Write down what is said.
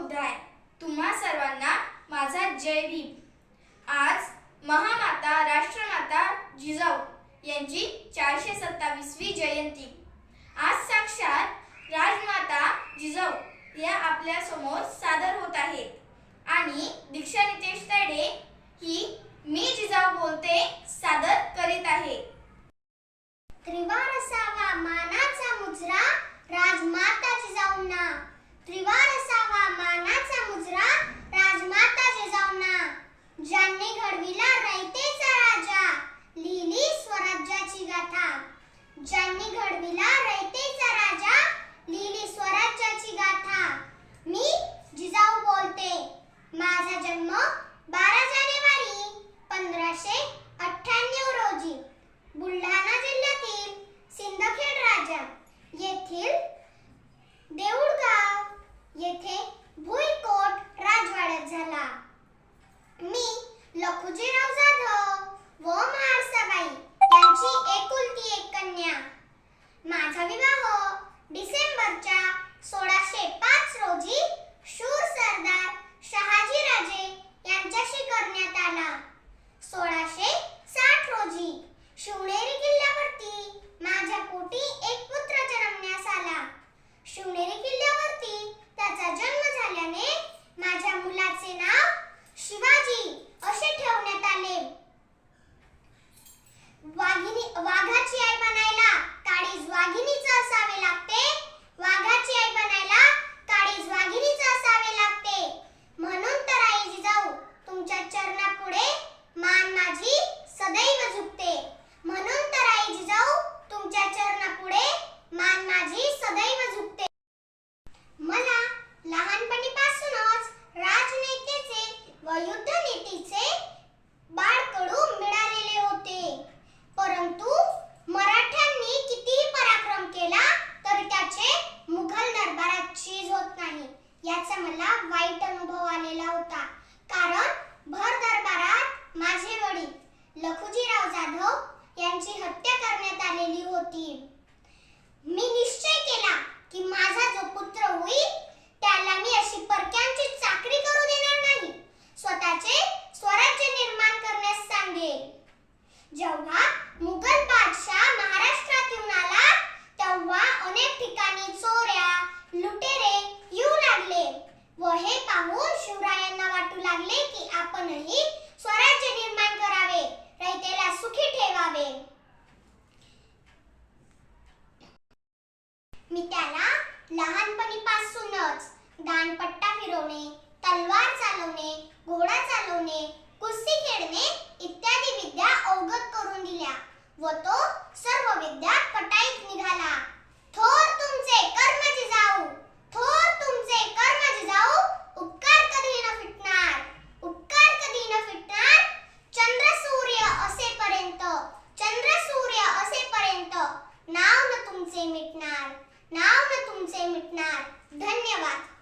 उद्धार तुम्हा सर्वांना माझा जय भीम. आज महामाता राष्ट्रमाता जिजाऊ यांची चारशे सत्तावीसवी जयंती. आज साक्षात राजमाता जिजाऊ या आपल्यासमोर सादर होत आहेत. आणि दीक्षा नितेश तडे ही मी जिजाऊ बोलते सादर करीत आहे. त्रिवार असावा मानाचा मुजरा राजमाता जिजाऊंना. त्रिवार असावा मानाचा मुजरा राजमाता जिजाऊना. ज्यांनी घडविला रयतेचा राजा लिहिली स्वराज्याची गाथा. ज्यांनी घडविला रयते आपणही स्वराज्य निर्माण करावे रयतेला सुखी ठेवावे. मी त्याला लहानपणीपासूनच दानपट्टा फिरवणे तलवार चालवणे घोडा चालवणे कुस्ती तुमचे मिटणार. नाव न तुमचे मिटणार. धन्यवाद.